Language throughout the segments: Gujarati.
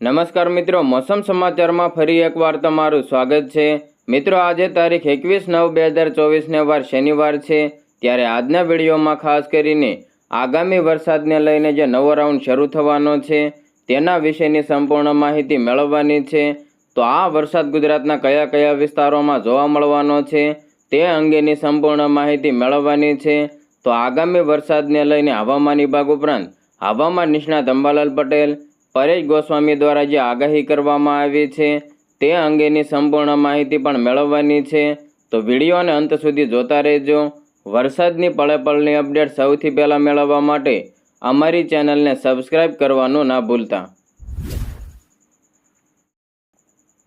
નમસ્કાર મિત્રો, મોસમ સમાચારમાં ફરી એકવાર તમારું સ્વાગત છે. મિત્રો, આજે તારીખ એકવીસ નવ બે હજાર ચોવીસને વાર શનિવાર છે. ત્યારે આજના વિડીયોમાં ખાસ કરીને આગામી વરસાદને લઈને જે નવો રાઉન્ડ શરૂ થવાનો છે, તેના વિશેની સંપૂર્ણ માહિતી મેળવવાની છે. તો આ વરસાદ ગુજરાતના કયા કયા વિસ્તારોમાં જોવા મળવાનો છે, તે અંગેની સંપૂર્ણ માહિતી મેળવવાની છે. તો આગામી વરસાદને લઈને હવામાન વિભાગ ઉપરાંત હવામાન નિષ્ણાત અંબાલાલ પટેલ પરેશ ગોસ્વામી દ્વારા જે આગાહી કરવામાં આવી છે, તે અંગેની સંપૂર્ણ માહિતી પણ મેળવવાની છે. તો વિડીયોને અંત સુધી જોતા રહેજો. વરસાદની પળે પળની અપડેટ સૌથી પહેલાં મેળવવા માટે અમારી ચેનલને સબસ્ક્રાઇબ કરવાનું ના ભૂલતા.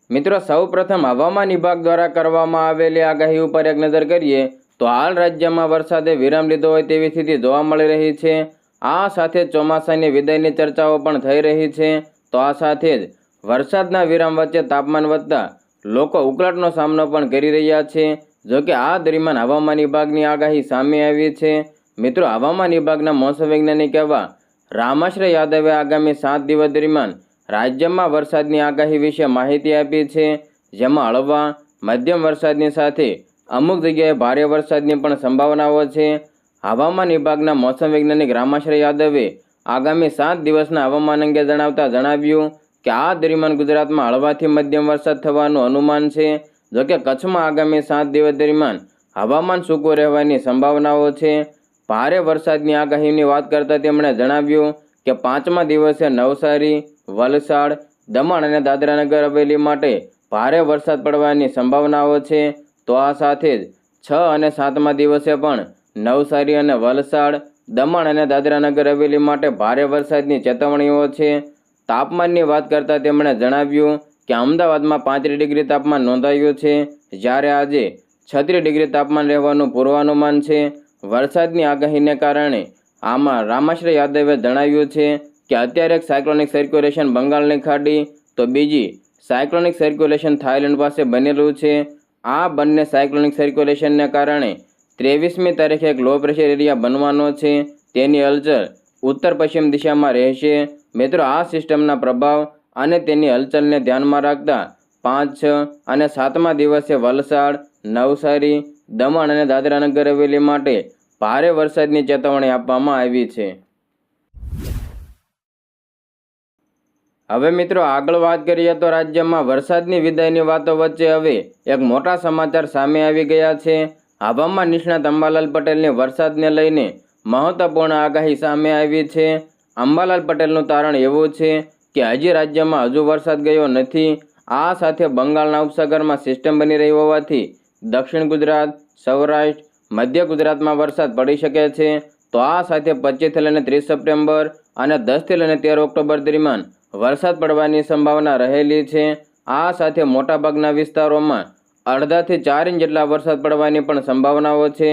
મિત્રો, સૌપ્રથમ હવામાન વિભાગ દ્વારા કરવામાં આવેલી આગાહી ઉપર એક નજર કરીએ, તો હાલ રાજ્યમાં વરસાદે વિરામ લીધો હોય તેવી સ્થિતિ જોવા મળી રહી છે. આ સાથે ચોમાસાની વિદાયની ચર્ચાઓ પણ થઈ રહી છે. તો આ સાથે જ વરસાદના વિરામ વચ્ચે તાપમાન વધતા લોકો ઉકળાટનો સામનો પણ કરી રહ્યા છે. જોકે આ દરમિયાન હવામાન વિભાગની આગાહી સામે આવી છે. મિત્રો, હવામાન વિભાગના મોસમ વૈજ્ઞાનિક એવા રામાશ્રય યાદવે આગામી સાત દિવસ દરમિયાન રાજ્યમાં વરસાદની આગાહી વિશે માહિતી આપી છે. જેમાં હળવા, મધ્યમ વરસાદની સાથે અમુક જગ્યાએ ભારે વરસાદની પણ સંભાવનાઓ છે. હવામાન વિભાગના મોસમ વૈજ્ઞાનિક રામાશ્રય યાદવે આગામી સાત દિવસના હવામાન અંગે જણાવતા જણાવ્યું કે આ દરમિયાન ગુજરાતમાં હળવાથી મધ્યમ વરસાદ થવાનું અનુમાન છે. જોકે કચ્છમાં આગામી સાત દિવસ દરમિયાન હવામાન સૂકું રહેવાની સંભાવનાઓ છે. ભારે વરસાદની આગાહીની વાત કરતાં તેમણે જણાવ્યું કે પાંચમા દિવસે નવસારી, વલસાડ, દમણ અને દાદરાનગર હવેલી માટે ભારે વરસાદ પડવાની સંભાવનાઓ છે. તો આ સાથે જ છ અને સાતમા દિવસે પણ નવસારી અને વલસાડ, દમણ અને દાદરાનગર હવેલી માટે ભારે વરસાદની ચેતવણીઓ છે. તાપમાનની વાત કરતાં તેમણે જણાવ્યું કે અમદાવાદમાં પાંત્રીસ ડિગ્રી તાપમાન નોંધાયું છે. જ્યારે આજે છત્રીસ ડિગ્રી તાપમાન રહેવાનું પૂર્વાનુમાન છે. વરસાદની આગાહીને કારણે આમાં રામાશ્રી યાદવે જણાવ્યું છે કે અત્યારે એક સાયક્લોનિક સર્ક્યુલેશન બંગાળની ખાડી, તો બીજી સાયક્લોનિક સર્ક્યુલેશન થાઇલેન્ડ પાસે બનેલું છે. આ બંને સાયક્લોનિક સર્ક્યુલેશનને કારણે ત્રેવીસમી તારીખે એક લો પ્રેશર એરિયા બનવાનો છે. તેની હલચલ ઉત્તર પશ્ચિમ દિશામાં રહેશે. મિત્રો, આ સિસ્ટમના પ્રભાવ અને તેની હલચલને ધ્યાનમાં રાખતા પાંચ, છ અને સાતમા દિવસે વલસાડ, નવસારી, દમણ અને દાદરાનગર હવેલી માટે ભારે વરસાદની ચેતવણી આપવામાં આવી છે. હવે મિત્રો, આગળ વાત કરીએ તો રાજ્યમાં વરસાદની વિદાયની વાતો વચ્ચે હવે એક મોટા સમાચાર સામે આવી ગયા છે. હવામાન નિષ્ણાત અંબાલાલ પટેલની વરસાદને લઈને મહત્વપૂર્ણ આગાહી સામે આવી છે. અંબાલાલ પટેલનું તારણ એવું છે કે હજી રાજ્યમાં હજુ વરસાદ ગયો નથી. આ સાથે બંગાળના ઉપસાગરમાં સિસ્ટમ બની રહી હોવાથી દક્ષિણ ગુજરાત, સૌરાષ્ટ્ર, મધ્ય ગુજરાતમાં વરસાદ પડી શકે છે. તો આ સાથે પચીસથી લઈને ત્રીસ સપ્ટેમ્બર અને દસથી લઈને તેર ઓક્ટોબર દરમિયાન વરસાદ પડવાની સંભાવના રહેલી છે. આ સાથે મોટાભાગના વિસ્તારોમાં અડધાથી ચાર ઇંચ જેટલા વરસાદ પડવાની પણ સંભાવનાઓ છે.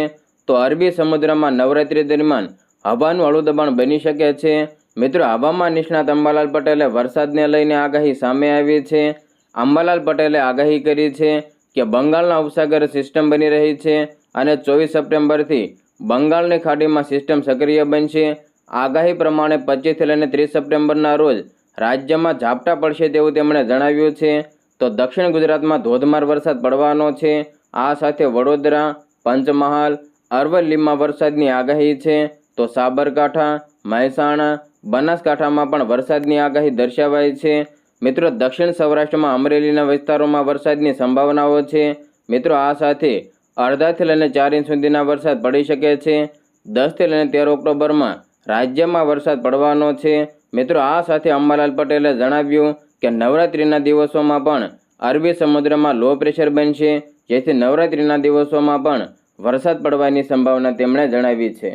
તો અરબી સમુદ્રમાં નવરાત્રી દરમિયાન હવાનું હળવું દબાણ બની શકે છે. મિત્રો, હવામાન નિષ્ણાત અંબાલાલ પટેલે વરસાદને લઈને આગાહી સામે આવી છે. અંબાલાલ પટેલે આગાહી કરી છે કે બંગાળના ઉપસાગર સિસ્ટમ બની રહી છે અને ચોવીસ સપ્ટેમ્બરથી બંગાળની ખાડીમાં સિસ્ટમ સક્રિય બનશે. આગાહી પ્રમાણે પચીસથી લઈને ત્રીસ સપ્ટેમ્બરના રોજ રાજ્યમાં ઝાપટા પડશે તેવું તેમણે જણાવ્યું છે. તો દક્ષિણ ગુજરાતમાં ધોધમાર વરસાદ પડવાનો છે. આ સાથે વડોદરા, પંચમહાલ, અરવલ્લીમાં વરસાદની આગાહી છે. તો સાબરકાંઠા, મહેસાણા, બનાસકાંઠામાં પણ વરસાદની આગાહી દર્શાવાઈ છે. મિત્રો, દક્ષિણ સૌરાષ્ટ્રમાં અમરેલીના વિસ્તારોમાં વરસાદની સંભાવનાઓ છે. મિત્રો, આ સાથે અડધાથી લઈને ચાર ઇંચ સુધીના વરસાદ પડી શકે છે. દસથી લઈને તેર ઓક્ટોબરમાં રાજ્યમાં વરસાદ પડવાનો છે. મિત્રો, આ સાથે અંબાલાલ પટેલે જણાવ્યું કે નવરાત્રિના દિવસોમાં પણ અરબી સમુદ્રમાં લો પ્રેશર બનશે, જેથી નવરાત્રિના દિવસોમાં પણ વરસાદ પડવાની સંભાવના તેમણે જણાવી છે.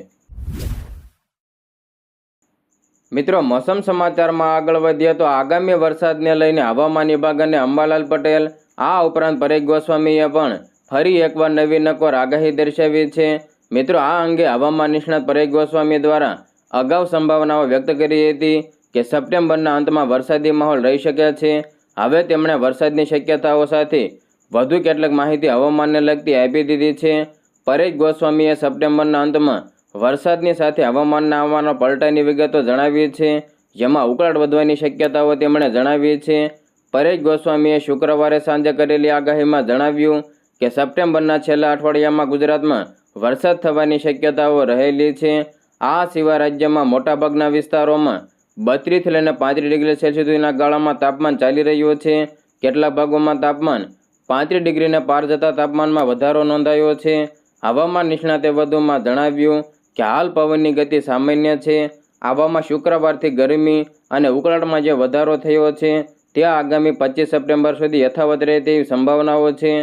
મિત્રો, મોસમ સમાચારમાં આગળ વધીએ તો આગામી વરસાદને લઈને હવામાન વિભાગ અને અંબાલાલ પટેલ આ ઉપરાંત પરેશ ગોસ્વામીએ પણ ફરી એકવાર નવી નકોર આગાહી દર્શાવી છે. મિત્રો, આ અંગે હવામાન નિષ્ણાત પરેશ ગોસ્વામી દ્વારા અગાઉ સંભાવનાઓ વ્યક્ત કરી હતી. કે સપ્ટેમ્બરના અંતમાં વરસાદી માહોલ રહી શકે છે. હવે તેમણે વરસાદની શક્યતાઓ સાથે વધુ કેટલીક માહિતી હવામાનને લગતી આપી દીધી છે. પરેશ ગોસ્વામીએ સપ્ટેમ્બરના અંતમાં વરસાદની સાથે હવામાનના આવવાના પલટાની વિગતો જણાવી છે, જેમાં ઉકળાટ વધવાની શક્યતાઓ તેમણે જણાવી છે. પરેશ ગોસ્વામીએ શુક્રવારે સાંજે કરેલી આગાહીમાં જણાવ્યું કે સપ્ટેમ્બરના છેલ્લા અઠવાડિયામાં ગુજરાતમાં વરસાદ થવાની શક્યતાઓ રહેલી છે. આ સિવાય રાજ્યમાં મોટાભાગના વિસ્તારોમાં બત્રીસથી લઈને પાંત્રીસ ડિગ્રી સેલ્સિયસ સુધીના ગાળામાં તાપમાન ચાલી રહ્યું છે. કેટલાક ભાગોમાં તાપમાન પાંત્રીસ ડિગ્રીને પાર જતા તાપમાનમાં વધારો નોંધાયો છે. હવામાન નિષ્ણાતે વધુમાં જણાવ્યું કે હાલ પવનની ગતિ સામાન્ય છે. આવામાં શુક્રવારથી ગરમી અને ઉકળાટમાં જે વધારો થયો છે, તે આગામી પચીસ સપ્ટેમ્બર સુધી યથાવત રહે તેવી સંભાવનાઓ છે.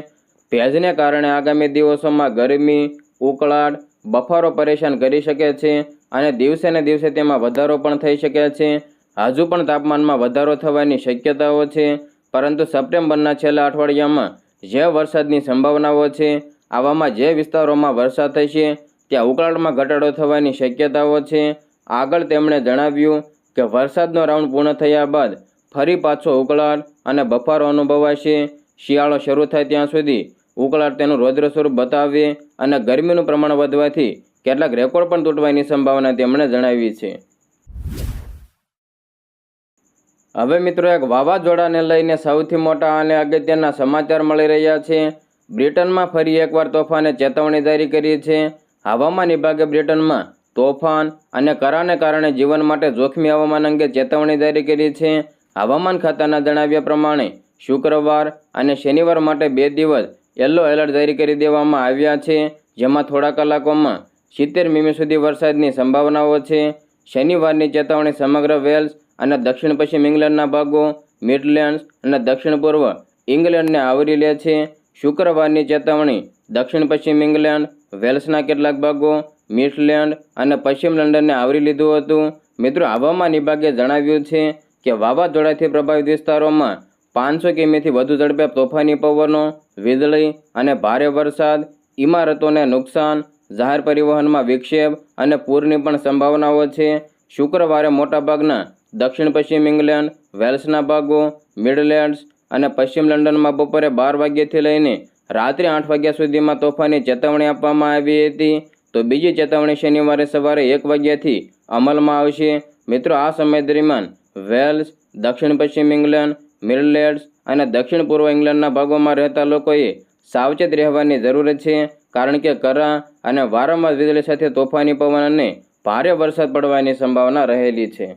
ભેજને કારણે આગામી દિવસોમાં ગરમી, ઉકળાટ, બફારો પરેશાન કરી શકે છે. અને દિવસે ને દિવસે તેમાં વધારો પણ થઈ શકે છે. હજુ પણ તાપમાનમાં વધારો થવાની શક્યતાઓ છે. પરંતુ સપ્ટેમ્બરના છેલ્લા અઠવાડિયામાં જે વરસાદની સંભાવનાઓ છે, આવામાં જે વિસ્તારોમાં વરસાદ થશે, ત્યાં ઉકળાટમાં ઘટાડો થવાની શક્યતાઓ છે. આગળ તેમણે જણાવ્યું કે વરસાદનો રાઉન્ડ પૂર્ણ થયા બાદ ફરી પાછો ઉકળાટ અને બફારો અનુભવાશે. શિયાળો શરૂ થાય ત્યાં સુધી ઉકળાટ તેનું રૌદ્ર સ્વરૂપ બતાવે અને ગરમીનું પ્રમાણ વધવાથી કેટલાક રેકોર્ડ પણ તૂટવાની સંભાવના તેમણે જણાવી છે. હવે મિત્રો એક વાવાઝોડાને લઈને સૌથી મોટા અને અગત્યના સમાચાર મળી રહ્યા છે. બ્રિટનમાં ફરી એકવાર તોફાને ચેતવણી જારી કરી છે. હવામાન વિભાગે બ્રિટનમાં તોફાન અને કરાને કારણે જીવન માટે જોખમી હવામાન અંગે ચેતવણી જારી કરી છે. હવામાન ખાતાના જણાવ્યા પ્રમાણે શુક્રવાર અને શનિવાર માટે બે દિવસ યલો એલર્ટ જારી કરી દેવામાં આવ્યા છે, જેમાં થોડા કલાકોમાં સિત્તેર મીમી સુધી વરસાદની સંભાવનાઓ છે. શનિવારની ચેતવણી સમગ્ર વેલ્સ અને દક્ષિણ પશ્ચિમ ઇંગ્લેન્ડના ભાગો, મિડલેન્ડ્સ અને દક્ષિણ પૂર્વ ઇંગ્લેન્ડને આવરી લે છે. શુક્રવારની ચેતવણી દક્ષિણ પશ્ચિમ ઇંગ્લેન્ડ, વેલ્સના કેટલાક ભાગો, મિડલેન્ડ અને પશ્ચિમ લંડનને આવરી લીધું હતું. મિત્રો, હવામાન વિભાગે જણાવ્યું છે કે વાવાઝોડાથી પ્રભાવિત વિસ્તારોમાં પાંચસો કિમીથી વધુ ઝડપે તોફાની પવનો, વીજળી અને ભારે વરસાદ, ઇમારતોને નુકસાન જાહેર પરિવહનમાં વિક્ષેપ અને પૂરની પણ સંભાવનાઓ છે. શુક્રવારે મોટાભાગના દક્ષિણ પશ્ચિમ ઇંગ્લેન્ડ, વેલ્સના ભાગો, મિડલેન્ડ્સ અને પશ્ચિમ લંડનમાં બપોરે બાર વાગ્યાથી લઈને રાત્રે આઠ વાગ્યા સુધીમાં તોફાની ચેતવણી આપવામાં આવી હતી. તો બીજી ચેતવણી શનિવારે સવારે એક વાગ્યાથી અમલમાં આવશે. મિત્રો, આ સમય દરમિયાન વેલ્સ, દક્ષિણ પશ્ચિમ ઇંગ્લેન્ડ, મિડલેન્ડ્સ અને દક્ષિણ પૂર્વ ઇંગ્લેન્ડના ભાગોમાં રહેતા લોકોએ સાવચેત રહેવાની જરૂર છે. કારણ કે કરા અને વારંવાર વીજળી સાથે તોફાની પવન અને ભારે વરસાદ પડવાની સંભાવના રહેલી છે.